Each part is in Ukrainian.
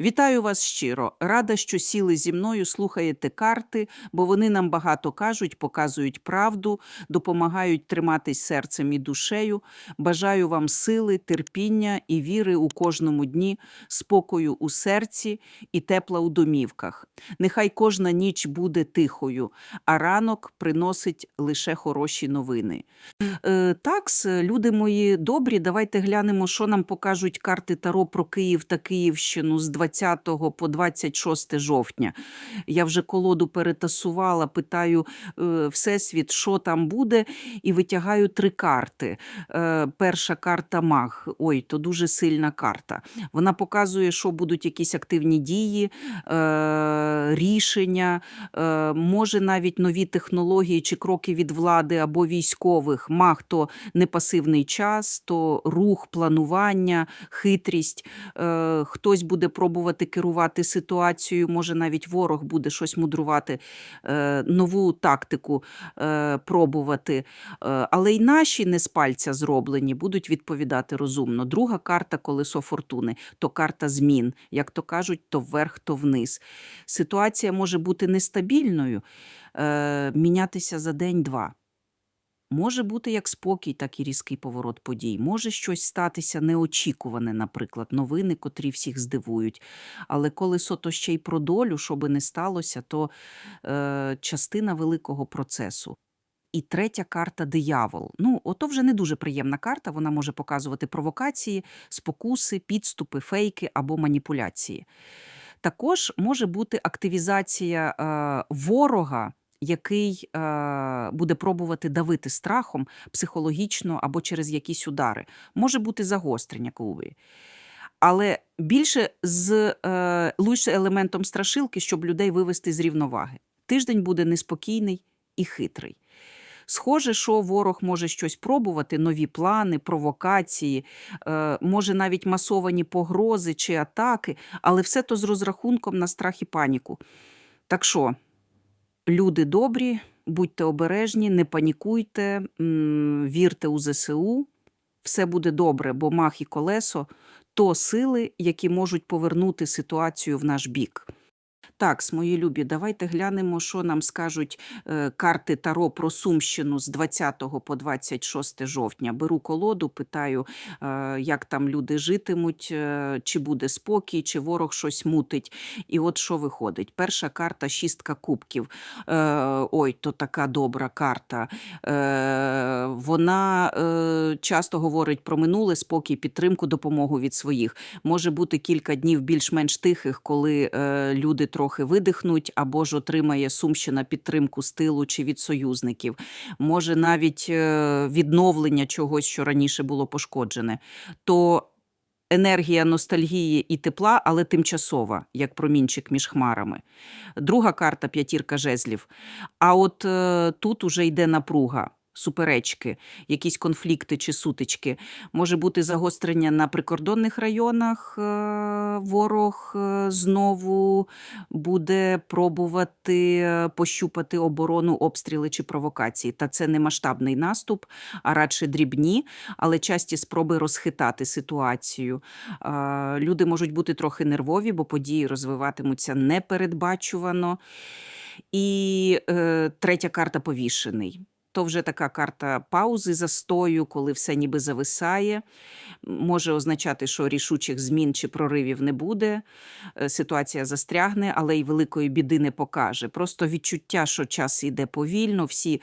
Вітаю вас щиро. Рада, що сіли зі мною, слухаєте карти, бо вони нам багато кажуть, показують правду, допомагають триматись серцем і душею. Бажаю вам сили, терпіння і віри у кожному дні, спокою у серці і тепла у домівках. Нехай кожна ніч буде тихою, а ранок приносить лише хороші новини. Е, такс, люди мої добрі, давайте глянемо, що нам покажуть карти Таро про Київ та Київщину з 20 по 26 жовтня. Я вже колоду перетасувала, питаю е, Всесвіт, що там буде, і витягаю три карти. Е, перша карта Маг. Ой, то дуже сильна карта. Вона показує, що будуть якісь активні дії, е, рішення, може навіть нові технології чи кроки від влади або військових. Маг то не пасивний час, то рух, планування, хитрість. Хтось буде пробувати керувати ситуацією, може навіть ворог буде щось мудрувати, е, нову тактику е, пробувати. Е, але й наші не з пальця зроблені будуть відповідати розумно. Друга карта колесо фортуни то карта змін. Як то кажуть, то вверх, то вниз. Ситуація може бути нестабільною, мінятися за день-два. Може бути як спокій, так і різкий поворот подій. Може щось статися неочікуване, наприклад, новини, котрі всіх здивують. Але колесо то ще й про долю, що би не сталося, то е, частина великого процесу. І третя карта диявол. Ну, ото вже не дуже приємна карта. Вона може показувати провокації, спокуси, підступи, фейки або маніпуляції. Також може бути активізація е, ворога, який е, буде пробувати давити страхом психологічно або через якісь удари. Може бути загострення клуби. Але більше з е, лише елементом страшилки, щоб людей вивести з рівноваги. Тиждень буде неспокійний і хитрий. Схоже, що ворог може щось пробувати, нові плани, провокації, е, може навіть масовані погрози чи атаки, але все то з розрахунком на страх і паніку. Так що, люди добрі, будьте обережні, не панікуйте, вірте у ЗСУ, все буде добре, бо мах і колесо то сили, які можуть повернути ситуацію в наш бік. Так, мої любі, давайте глянемо, що нам скажуть е, карти Таро про Сумщину з 20 по 26 жовтня. Беру колоду, питаю, е, як там люди житимуть, е, чи буде спокій, чи ворог щось мутить. І от що виходить? Перша карта шістка кубків. Ой, то така добра карта. Вона часто говорить про минуле, спокій, підтримку, допомогу від своїх. Може бути кілька днів більш-менш тихих, коли люди трохи видихнуть, або ж отримає Сумщина підтримку з тилу чи від союзників. Може навіть е, відновлення чогось, що раніше було пошкоджене. То енергія ностальгії і тепла, але тимчасова, як промінчик між хмарами. Друга карта п'ятірка жезлів. А от е, тут уже йде напруга. Суперечки, якісь конфлікти чи сутички. Може бути загострення на прикордонних районах. е, Ворог е, знову буде пробувати пощупати оборону, обстріли чи провокації. Та це не масштабний наступ, а радше дрібні, але часті спроби розхитати ситуацію. Е, Люди можуть бути трохи нервові, бо події розвиватимуться непередбачувано. І е, третя карта повішений. То вже така карта паузи, застою, коли все ніби зависає. Може означати, що рішучих змін чи проривів не буде. Е, Ситуація застрягне, але й великої біди не покаже. Просто відчуття, що час йде повільно, всі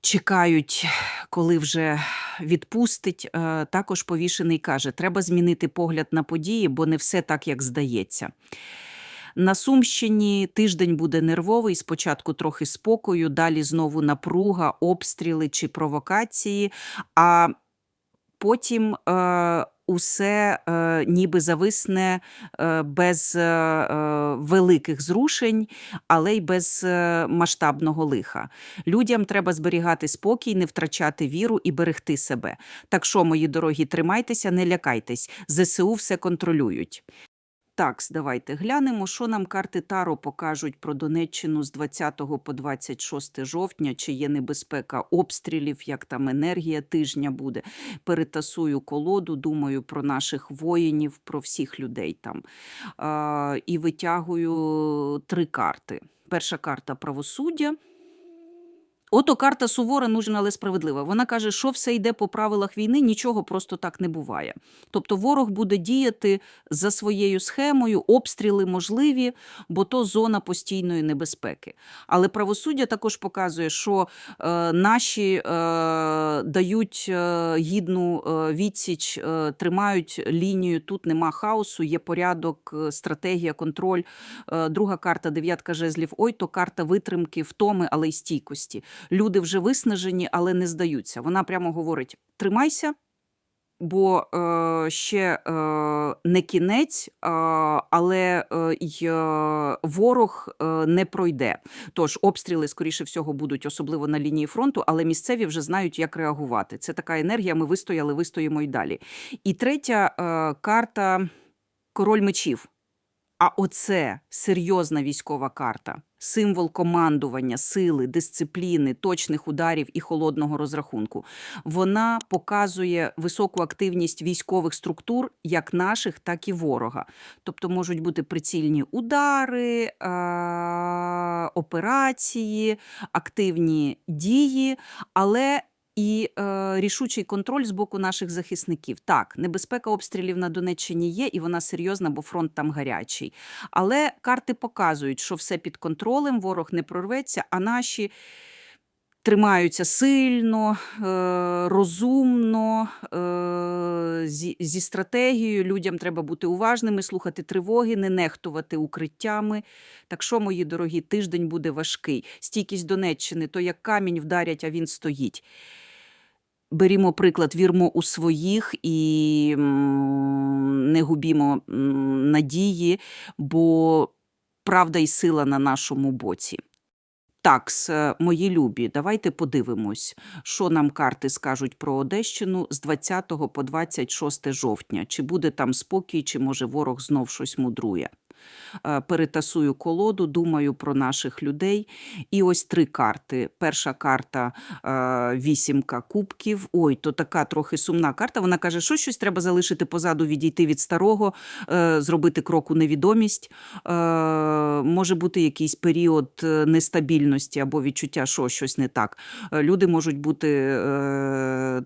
чекають, коли вже відпустить. Е, Також повішений каже, треба змінити погляд на події, бо не все так, як здається. На Сумщині тиждень буде нервовий, спочатку трохи спокою, далі знову напруга, обстріли чи провокації, а потім е, усе е, ніби зависне е, без е, е, великих зрушень, але й без е, масштабного лиха. Людям треба зберігати спокій, не втрачати віру і берегти себе. Так що, мої дорогі, тримайтеся, не лякайтесь. ЗСУ все контролюють. Так, давайте глянемо, що нам карти Таро покажуть про Донеччину з 20 по 26 жовтня, чи є небезпека обстрілів, як там енергія тижня буде. Перетасую колоду, думаю про наших воїнів, про всіх людей там. І витягую три карти. Перша карта правосуддя. Ото карта сувора, нужна, але справедлива. Вона каже, що все йде по правилах війни, нічого просто так не буває. Тобто ворог буде діяти за своєю схемою, обстріли можливі, бо то зона постійної небезпеки. Але правосуддя також показує, що е, наші е, дають е, гідну е, відсіч, е, тримають лінію. Тут нема хаосу, є порядок, е, стратегія, контроль. Е, друга карта дев'ятка жезлів. Ой, то карта витримки, втоми, але й стійкості. Люди вже виснажені, але не здаються. Вона прямо говорить: тримайся. Бо е, ще е, не кінець, е, але е, й е, ворог е, не пройде. Тож обстріли, скоріше всього, будуть особливо на лінії фронту, але місцеві вже знають, як реагувати. Це така енергія. Ми вистояли, вистоїмо й далі. І третя е, карта король мечів. А оце серйозна військова карта, символ командування, сили, дисципліни, точних ударів і холодного розрахунку. Вона показує високу активність військових структур, як наших, так і ворога. Тобто можуть бути прицільні удари, операції, активні дії, але і е, рішучий контроль з боку наших захисників. Так, небезпека обстрілів на Донеччині є, і вона серйозна, бо фронт там гарячий. Але карти показують, що все під контролем, ворог не прорветься, а наші. Тримаються сильно, е, розумно, е, зі, зі стратегією. Людям треба бути уважними, слухати тривоги, не нехтувати укриттями. Так що, мої дорогі, тиждень буде важкий. Стійкість Донеччини, то як камінь вдарять, а він стоїть. Берімо приклад, вірмо у своїх і не губімо надії, бо правда і сила на нашому боці. Так, мої любі, давайте подивимось, що нам карти скажуть про Одещину з 20 по 26 жовтня. Чи буде там спокій, чи може ворог знов щось мудрує. Е, Перетасую колоду, думаю про наших людей. І ось три карти. Перша карта е, вісімка кубків. Ой, то така трохи сумна карта. Вона каже, що щось треба залишити позаду, відійти від старого, е, зробити крок у невідомість. Може бути якийсь період нестабільності або відчуття, що щось не так. Люди можуть бути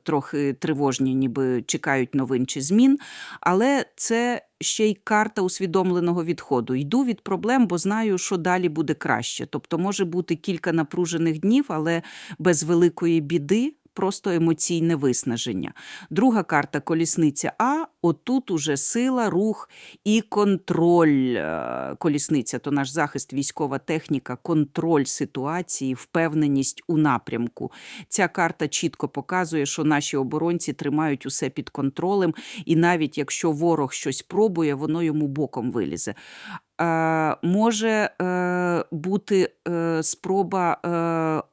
трохи тривожні, ніби чекають новин чи змін, але це ще й карта усвідомленого відходу. Йду від проблем, бо знаю, що далі буде краще. Тобто може бути кілька напружених днів, але без великої біди. Просто емоційне виснаження. Друга карта колісниця А. Отут уже сила, рух і контроль. Е, Колісниця то наш захист, військова техніка, контроль ситуації, впевненість у напрямку. Ця карта чітко показує, що наші оборонці тримають усе під контролем, і навіть якщо ворог щось пробує, воно йому боком вилізе. Е, може е, бути е, спроба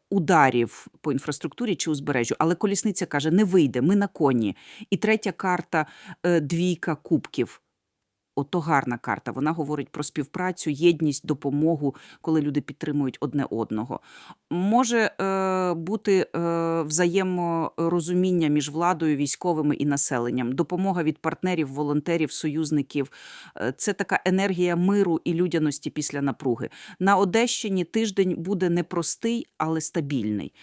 ударів по інфраструктурі чи узбережжю, але колісниця каже: не вийде, ми на коні. І третя карта двійка кубків. Ото гарна карта. Вона говорить про співпрацю, єдність, допомогу, коли люди підтримують одне одного. Може е, бути е, взаєморозуміння між владою, військовими і населенням, допомога від партнерів, волонтерів, союзників. Е, Це така енергія миру і людяності після напруги. На Одещині тиждень буде непростий, але стабільний.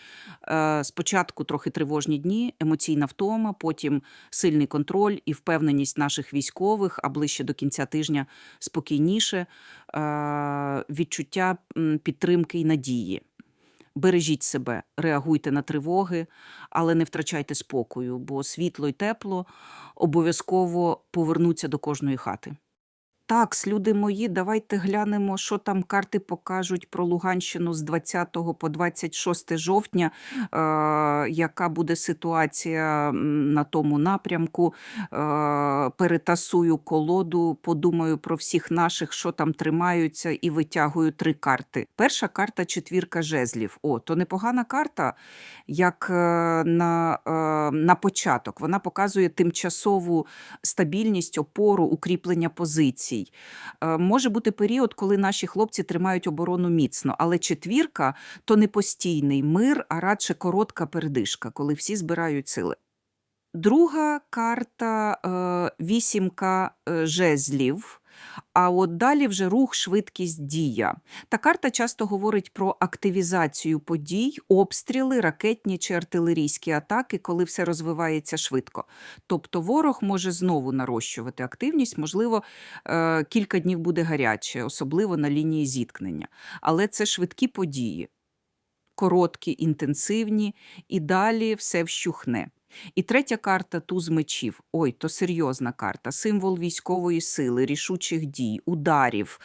Е, Спочатку трохи тривожні дні, емоційна втома, потім сильний контроль і впевненість наших військових, а ближче до кінця тижня спокійніше, е, відчуття підтримки і надії. Бережіть себе, реагуйте на тривоги, але не втрачайте спокою, бо світло й тепло обов'язково повернуться до кожної хати. Так, люди мої, давайте глянемо, що там карти покажуть про Луганщину з 20 по 26 жовтня, е, яка буде ситуація на тому напрямку. Е, перетасую колоду, подумаю про всіх наших, що там тримаються, і витягую три карти. Перша карта четвірка жезлів. О, то непогана карта, як е, на, е, на початок. Вона показує тимчасову стабільність, опору, укріплення позицій. Емоцій. Е, Може бути період, коли наші хлопці тримають оборону міцно, але четвірка то не постійний мир, а радше коротка передишка, коли всі збирають сили. Друга карта е, вісімка е, жезлів. А от далі вже рух, швидкість, дія. Та карта часто говорить про активізацію подій, обстріли, ракетні чи артилерійські атаки, коли все розвивається швидко. Тобто ворог може знову нарощувати активність, можливо, е, кілька днів буде гаряче, особливо на лінії зіткнення. Але це швидкі події, короткі, інтенсивні, і далі все вщухне. І третя карта туз мечів. Ой, то серйозна карта. Символ військової сили, рішучих дій, ударів,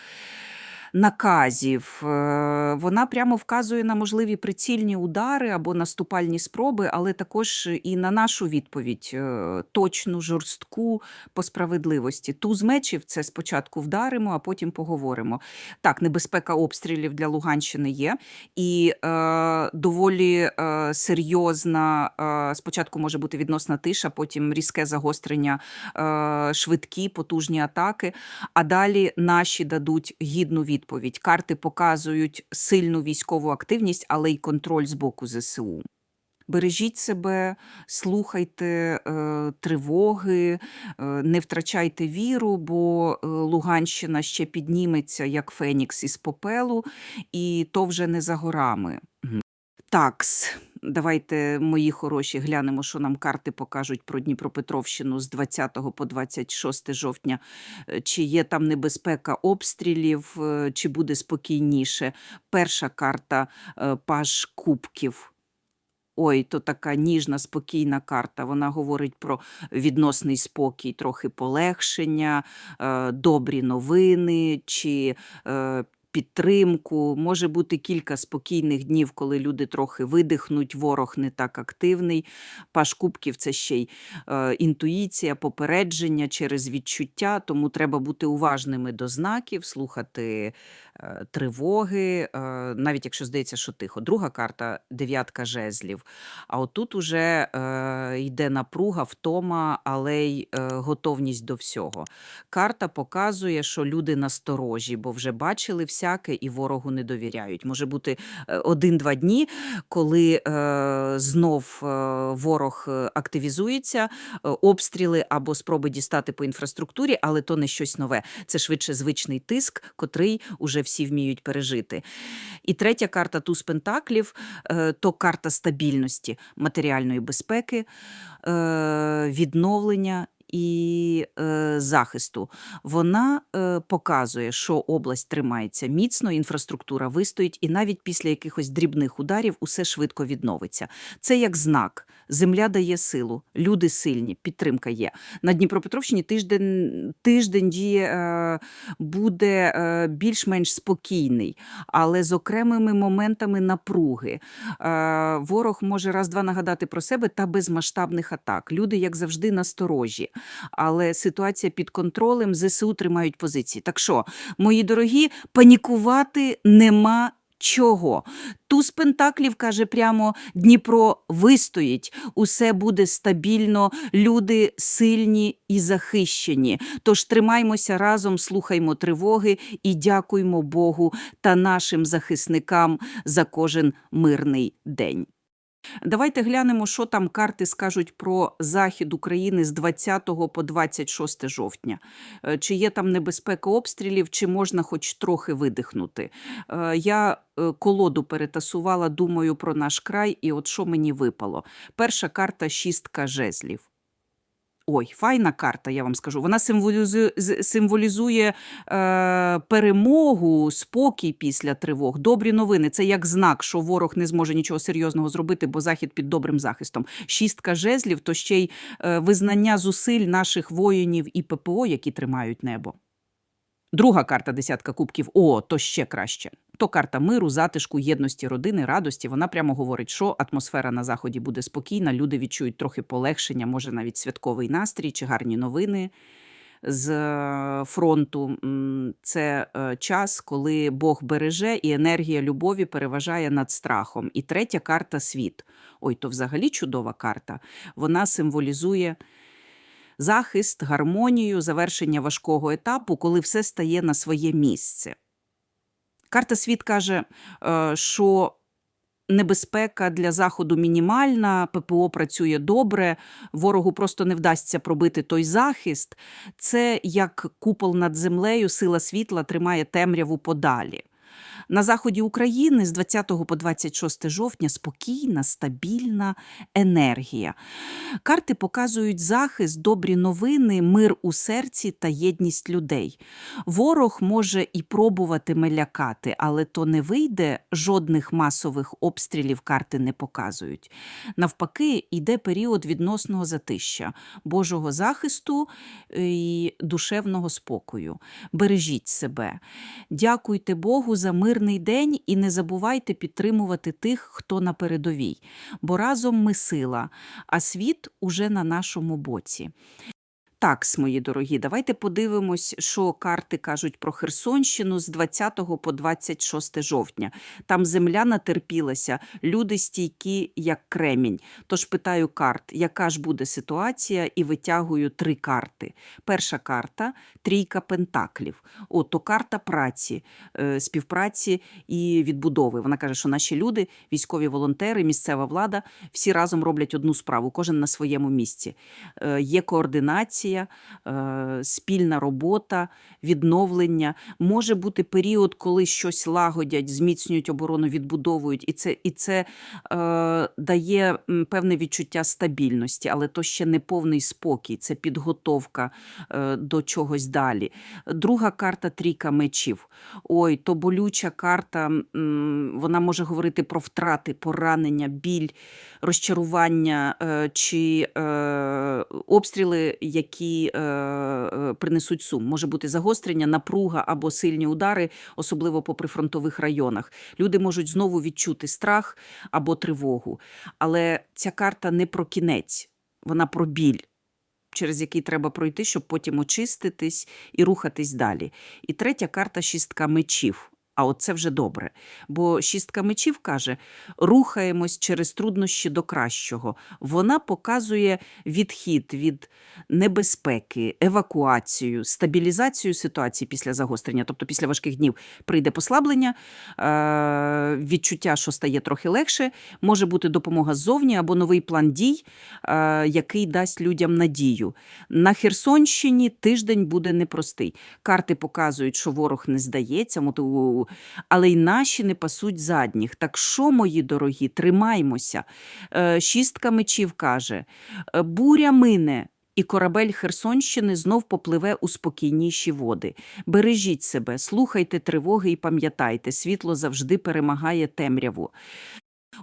наказів. Е, Вона прямо вказує на можливі прицільні удари або наступальні спроби, але також і на нашу відповідь е, точну, жорстку по справедливості. Туз мечів це спочатку вдаримо, а потім поговоримо. Так, небезпека обстрілів для Луганщини є, і е, доволі е, серйозна. Е, спочатку може бути відносна тиша, потім різке загострення, е, швидкі, потужні атаки. А далі наші дадуть гідну відповідь. Карти показують сильну військову активність, але й контроль з боку ЗСУ. Бережіть себе, слухайте е, тривоги, е, не втрачайте віру, бо е, Луганщина ще підніметься як Фенікс із попелу, і то вже не за горами. Такс. Давайте, мої хороші, глянемо, що нам карти покажуть про Дніпропетровщину з 20 по 26 жовтня. Е, Чи є там небезпека обстрілів, е, чи буде спокійніше. Перша карта е, Паж Кубків. Ой, то така ніжна, спокійна карта. Вона говорить про відносний спокій, трохи полегшення, добрі новини чи підтримку. Може бути кілька спокійних днів, коли люди трохи видихнуть, ворог не так активний. Паш кубків це ще й е, інтуїція, попередження через відчуття, тому треба бути уважними до знаків, слухати тривоги, е, навіть якщо здається, що тихо. Друга карта дев'ятка жезлів. А отут уже е, йде напруга, втома, але й е, готовність до всього. Карта показує, що люди насторожі, бо вже бачили всяке і ворогу не довіряють. Може бути е, один-два дні, коли е, знов е, ворог е, активізується, е, обстріли або спроби дістати по інфраструктурі, але то не щось нове. Це швидше звичний тиск, котрий уже всі вміють пережити. І третя карта туз пентаклів е, то карта стабільності, матеріальної безпеки, е, відновлення. І е, захисту вона е, показує, що область тримається міцно, інфраструктура вистоїть, і навіть після якихось дрібних ударів усе швидко відновиться. Це як знак. Земля дає силу, люди сильні, підтримка є. На Дніпропетровщині тиждень, тиждень діє, е, буде е, більш-менш спокійний, але з окремими моментами напруги. Е, ворог може раз-два нагадати про себе та без масштабних атак. Люди, як завжди, насторожі. Але ситуація під контролем, ЗСУ тримають позиції. Так що, мої дорогі, панікувати нема. Чого? Туз Пентаклів каже прямо: Дніпро вистоїть, усе буде стабільно, люди сильні і захищені. Тож тримаймося разом, слухаймо тривоги і дякуймо Богу та нашим захисникам за кожен мирний день. Давайте глянемо, що там карти скажуть про захід України з 20 по 26 жовтня. Е, Чи є там небезпека обстрілів, чи можна хоч трохи видихнути. Е, Я е, колоду перетасувала, думаю про наш край, і от що мені випало. Перша карта шістка жезлів. Ой, файна карта, я вам скажу. Вона символізує, символізує е, перемогу, спокій після тривог, добрі новини. Це як знак, що ворог не зможе нічого серйозного зробити, бо захід під добрим захистом. Шістка жезлів то ще й е, визнання зусиль наших воїнів і ППО, які тримають небо. Друга карта десятка кубків. О, то ще краще. То карта миру, затишку, єдності родини, радості. Вона прямо говорить, що атмосфера на заході буде спокійна, люди відчують трохи полегшення, може навіть святковий настрій чи гарні новини з е, фронту. Це е, час, коли Бог береже і енергія любові переважає над страхом. І третя карта світ. Ой, то взагалі чудова карта. Вона символізує захист, гармонію, завершення важкого етапу, коли все стає на своє місце. Карта світ каже, е, що небезпека для заходу мінімальна, ППО працює добре, ворогу просто не вдасться пробити той захист. Це як купол над землею, сила світла тримає темряву подалі. На заході України з 20 по 26 жовтня спокійна, стабільна енергія. Карти показують захист, добрі новини, мир у серці та єдність людей. Ворог може і пробуватиме лякати, але то не вийде, жодних масових обстрілів карти не показують. Навпаки, йде період відносного затища, Божого захисту е, і душевного спокою. Бережіть себе. Дякуйте Богу за мирний день і не забувайте підтримувати тих, хто на передовій, бо разом ми сила, а світ уже на нашому боці. Так, мої дорогі, давайте подивимось, що карти кажуть про Херсонщину з 20 по 26 жовтня. Там земля натерпілася, люди стійкі, як кремінь. Тож питаю карт, яка ж буде ситуація, і витягую три карти. Перша карта трійка пентаклів. О, то карта праці, е, співпраці і відбудови. Вона каже, що наші люди, військові волонтери, місцева влада, всі разом роблять одну справу, кожен на своєму місці. Е, Є координація, е, спільна робота, відновлення. Може бути період, коли щось лагодять, зміцнюють оборону, відбудовують, і це, і це е, дає певне відчуття стабільності, але то ще не повний спокій, це підготовка е, до чогось далі. Друга карта трійка мечів. Ой, то болюча карта, вона може говорити про втрати, поранення, біль, розчарування е, чи е, обстріли, які е, е, принесуть сум. Може бути загострення, напруга або сильні удари, особливо по прифронтових районах. Люди можуть знову відчути страх або тривогу. Але ця карта не про кінець, вона про біль. Через який треба пройти, щоб потім очиститись і рухатись далі. І третя карта шістка мечів. А от це вже добре. Бо шістка мечів каже: рухаємось через труднощі до кращого. Вона показує відхід від небезпеки, евакуацію, стабілізацію ситуації після загострення, тобто після важких днів прийде послаблення, е- відчуття, що стає трохи легше, може бути допомога ззовні або новий план дій, е- який дасть людям надію. На Херсонщині тиждень буде непростий. Карти показують, що ворог не здається, але й наші не пасуть задніх. Так що, мої дорогі, тримаймося. Е, Шістка мечів каже: «Е, буря мине. І корабель Херсонщини знов попливе у спокійніші води. Бережіть себе, слухайте тривоги і пам'ятайте, світло завжди перемагає темряву.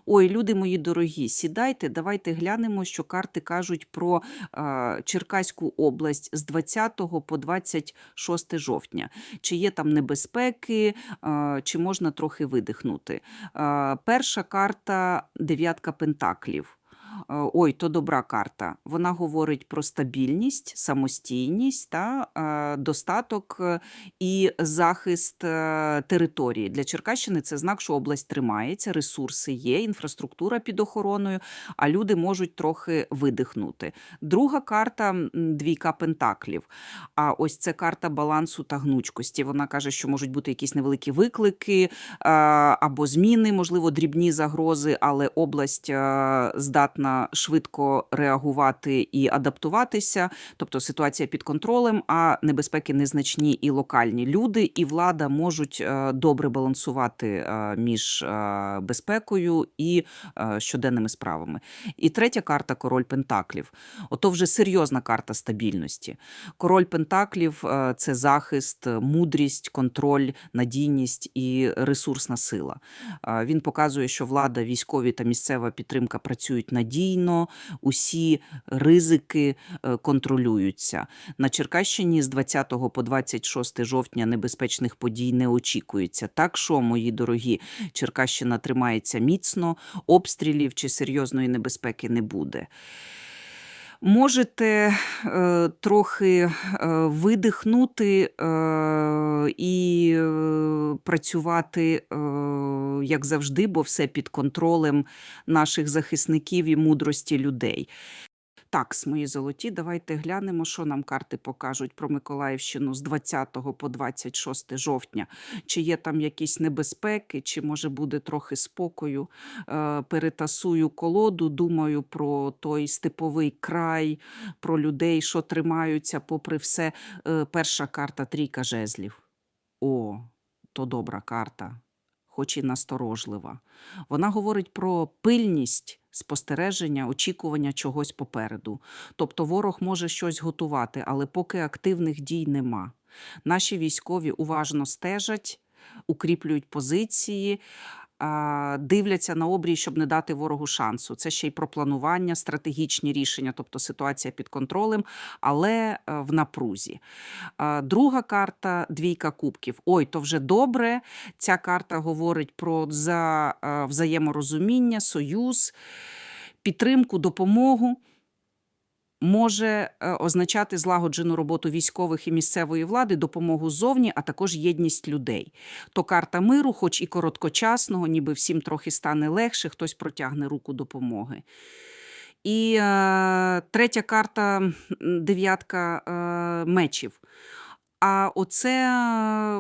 Ой, люди мої дорогі, сідайте, давайте глянемо, що карти кажуть про е, Черкаську область з 20 по 26 жовтня. Чи є там небезпеки, е, чи можна трохи видихнути. Е, перша карта дев'ятка пентаклів. Ой, то добра карта. Вона говорить про стабільність, самостійність та е, достаток е, і захист е, території. Для Черкащини це знак, що область тримається, ресурси є, інфраструктура під охороною, а люди можуть трохи видихнути. Друга карта двійка пентаклів. А ось це карта балансу та гнучкості. Вона каже, що можуть бути якісь невеликі виклики або зміни, можливо, дрібні загрози, але область е, швидко реагувати і адаптуватися. Тобто ситуація під контролем, а небезпеки незначні і локальні. Люди і влада можуть е, добре балансувати е, між е, безпекою і щоденними справами. І третя карта король Пентаклів. Ото вже серйозна карта стабільності. Король Пентаклів це захист, мудрість, контроль, надійність і ресурсна сила. Він показує, що влада, військові та місцева підтримка працюють надійно, усі ризики е, контролюються. На Черкащині з 20 по 26 жовтня небезпечних подій не очікується. Так що, мої дорогі, Черкащина тримається міцно, обстрілів чи серйозної небезпеки не буде. Можете е, трохи е, видихнути е, і е, працювати, е, як завжди, бо все під контролем наших захисників і мудрості людей. Так, мої золоті, давайте глянемо, що нам карти покажуть про Миколаївщину з 20 по 26 жовтня. Чи є там якісь небезпеки, чи може буде трохи спокою. Е, перетасую колоду, думаю про той степовий край, про людей, що тримаються попри все. Е, перша карта трійка жезлів. О, то добра карта, хоч і насторожлива. Вона говорить про пильність, спостереження, очікування чогось попереду. Тобто ворог може щось готувати, але поки активних дій нема. Наші військові уважно стежать, укріплюють позиції. Дивляться на обрій, щоб не дати ворогу шансу. Це ще й про планування, стратегічні рішення, тобто ситуація під контролем, але е, в напрузі. Друга карта двійка кубків. Ой, то вже добре. Ця карта говорить про е, взаєморозуміння, союз, підтримку, допомогу. Може е, означати злагоджену роботу військових і місцевої влади, допомогу ззовні, а також єдність людей. То карта миру, хоч і короткочасного, ніби всім трохи стане легше, хтось протягне руку допомоги. І е, третя карта дев'ятка е, мечів. А оце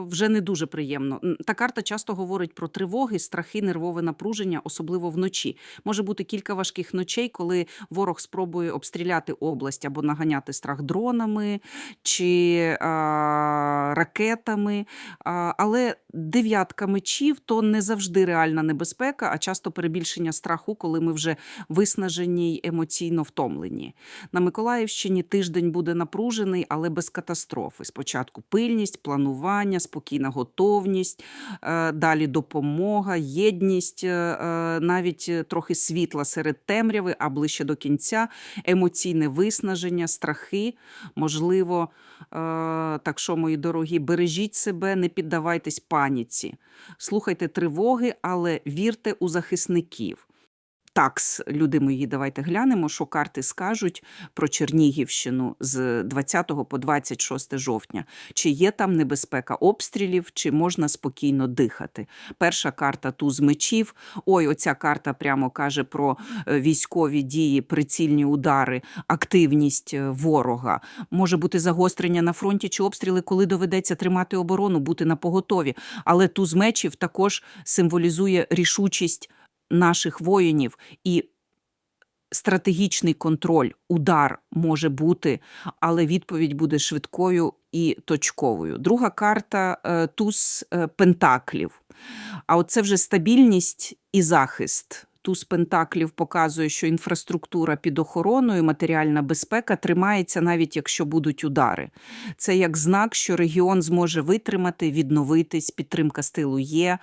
вже не дуже приємно. Та карта часто говорить про тривоги, страхи, нервове напруження, особливо вночі. Може бути кілька важких ночей, коли ворог спробує обстріляти область або наганяти страх дронами чи а, ракетами. А, але дев'ятка мечів то не завжди реальна небезпека, а часто перебільшення страху, коли ми вже виснажені й емоційно втомлені. На Миколаївщині тиждень буде напружений, але без катастрофи. Спочатку пильність, планування, спокійна готовність, е, далі допомога, єдність, е, е, навіть трохи світла серед темряви, а ближче до кінця емоційне виснаження, страхи. Можливо, так що, мої дорогі, бережіть себе, не піддавайтесь паніці, слухайте тривоги, але вірте у захисників. Такс, люди мої, давайте глянемо, що карти скажуть про Чернігівщину з 20 по 26 жовтня. Чи є там небезпека обстрілів, чи можна спокійно дихати? Перша карта туз мечів. Ой, оця карта прямо каже про е, військові дії, прицільні удари, активність е, ворога. Може бути загострення на фронті чи обстріли, коли доведеться тримати оборону, бути на поготові. Але туз мечів також символізує рішучість наших воїнів і стратегічний контроль, удар може бути, але відповідь буде швидкою і точковою. Друга карта е, туз е, пентаклів. А оце вже стабільність і захист. Туз пентаклів показує, що інфраструктура під охороною, матеріальна безпека тримається навіть якщо будуть удари. Це як знак, що регіон зможе витримати, відновитись, підтримка стилу є,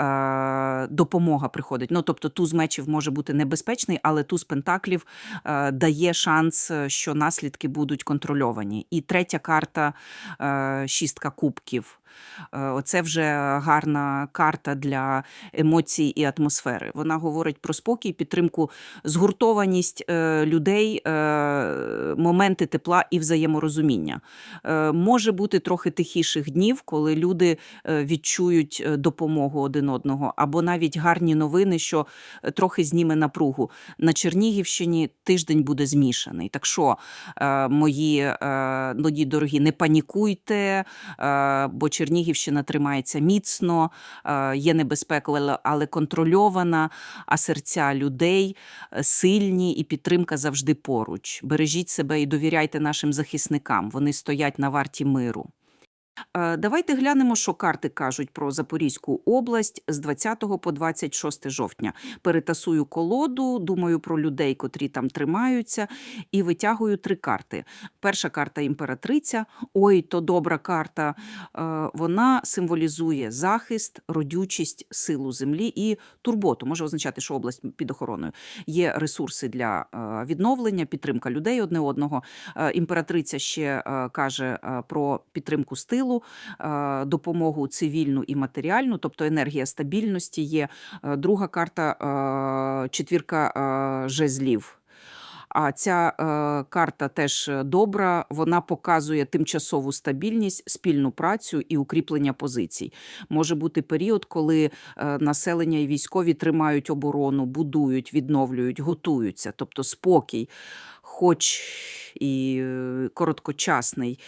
е, допомога приходить. Ну, тобто туз мечів може бути небезпечний, але туз пентаклів е, дає шанс, е, що наслідки будуть контрольовані. І третя карта шістка кубків. Е, Оце вже гарна карта для емоцій і атмосфери. Вона говорить про спокій, підтримку, згуртованість е, людей, е, моменти тепла і взаєморозуміння. Може бути трохи тихіших днів, коли люди відчують допомогу один одного, або навіть гарні новини, що трохи зніме напругу. На Чернігівщині тиждень буде змішаний. Так що, мої, мої дорогі, не панікуйте, бо Чернігівщина тримається міцно, е, є небезпека, але- контрольована, а серця людей е, сильні і підтримка завжди поруч. Бережіть себе і довіряйте нашим захисникам. Вони стоять на варті миру. Е, Давайте глянемо, що карти кажуть про Запорізьку область з 20 по 26 жовтня. Перетасую колоду, думаю про людей, котрі там тримаються, і витягую три карти. Перша карта імператриця. Ой, то добра карта. Е, Вона символізує захист, родючість, силу землі і турботу. Може означати, що область під охороною. Є ресурси для е, відновлення, підтримка людей одне одного. Імператриця ще каже про підтримку стилу, е, допомогу цивільну і матеріальну, тобто енергія стабільності є. Е, Друга карта е, четвірка жезлів. А ця е, карта теж добра. Вона показує тимчасову стабільність, спільну працю і укріплення позицій. Може бути період, коли е, населення і військові тримають оборону, будують, відновлюють, готуються, тобто спокій, хоч і е, короткочасний.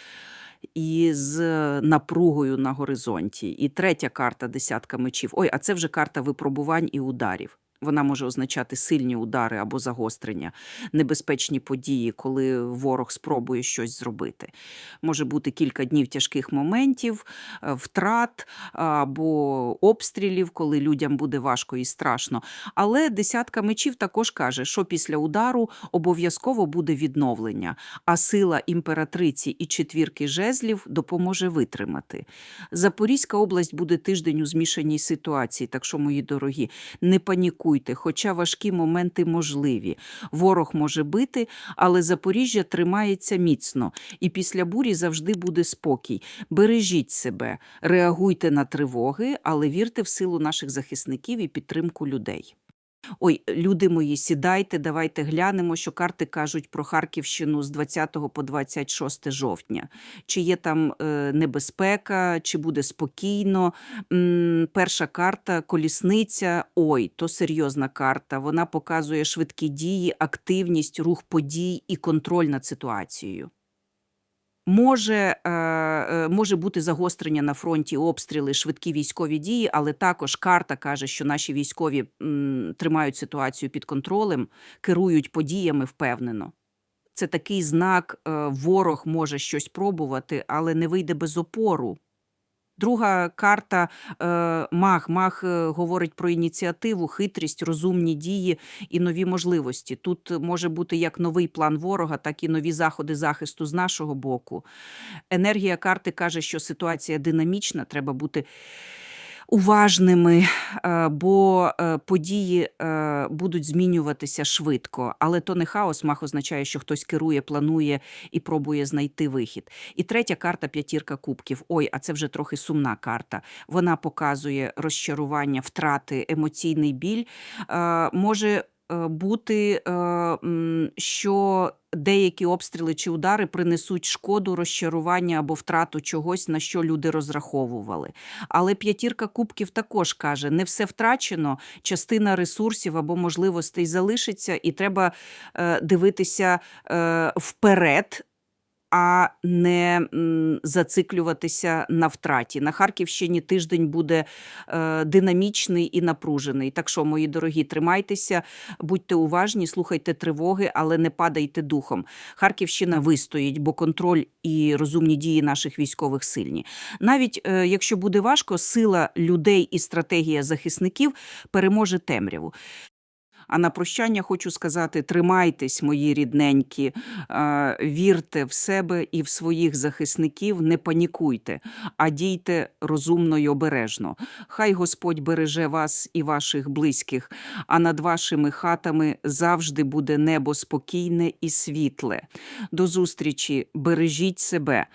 І з напругою на горизонті. І третя карта десятка мечів. Ой, а це вже карта випробувань і ударів. Вона може означати сильні удари або загострення, небезпечні події, коли ворог спробує щось зробити. Може бути кілька днів тяжких моментів, е, втрат або обстрілів, коли людям буде важко і страшно. Але десятка мечів також каже, що після удару обов'язково буде відновлення, а сила імператриці і четвірки жезлів допоможе витримати. Запорізька область буде тиждень у змішаній ситуації, так що, мої дорогі, не панікуйте, хоча важкі моменти можливі. Ворог може бити, але Запоріжжя тримається міцно, і після бурі завжди буде спокій. Бережіть себе, реагуйте на тривоги, але вірте в силу наших захисників і підтримку людей. Ой, люди мої, сідайте, давайте глянемо, що карти кажуть про Харківщину з 20 по 26 жовтня. Чи є там е, небезпека, чи буде спокійно. Перша карта колісниця. Ой, то серйозна карта. Вона показує швидкі дії, активність, рух подій і контроль над ситуацією. Може, е, е, може бути загострення на фронті, обстріли, швидкі військові дії, але також карта каже, що наші військові тримають ситуацію під контролем, керують подіями впевнено. Це такий знак, е, ворог може щось пробувати, але не вийде без опору. Друга карта е, маг. Маг е, говорить про ініціативу, хитрість, розумні дії і нові можливості. Тут може бути як новий план ворога, так і нові заходи захисту з нашого боку. Енергія карти каже, що ситуація динамічна, треба бути уважними, е, бо е, події е, будуть змінюватися швидко. Але то не хаос, мах означає, що хтось керує, планує і пробує знайти вихід. І третя карта п'ятірка кубків. Ой, а це вже трохи сумна карта. Вона показує розчарування, втрати, емоційний біль. Може бути, е, що деякі обстріли чи удари принесуть шкоду, розчарування або втрату чогось, на що люди розраховували. Але п'ятірка кубків також каже: не все втрачено, частина ресурсів або можливостей залишиться, і треба е, дивитися е, вперед. А не зациклюватися на втраті. На Харківщині тиждень буде е, динамічний і напружений. Так що, мої дорогі, тримайтеся, будьте уважні, слухайте тривоги, але не падайте духом. Харківщина вистоїть, бо контроль і розумні дії наших військових сильні. Навіть е, якщо буде важко, сила людей і стратегія захисників переможе темряву. А на прощання хочу сказати: тримайтесь, мої рідненькі, вірте в себе і в своїх захисників, не панікуйте, а дійте розумно й обережно. Хай Господь береже вас і ваших близьких, а над вашими хатами завжди буде небо спокійне і світле. До зустрічі, бережіть себе.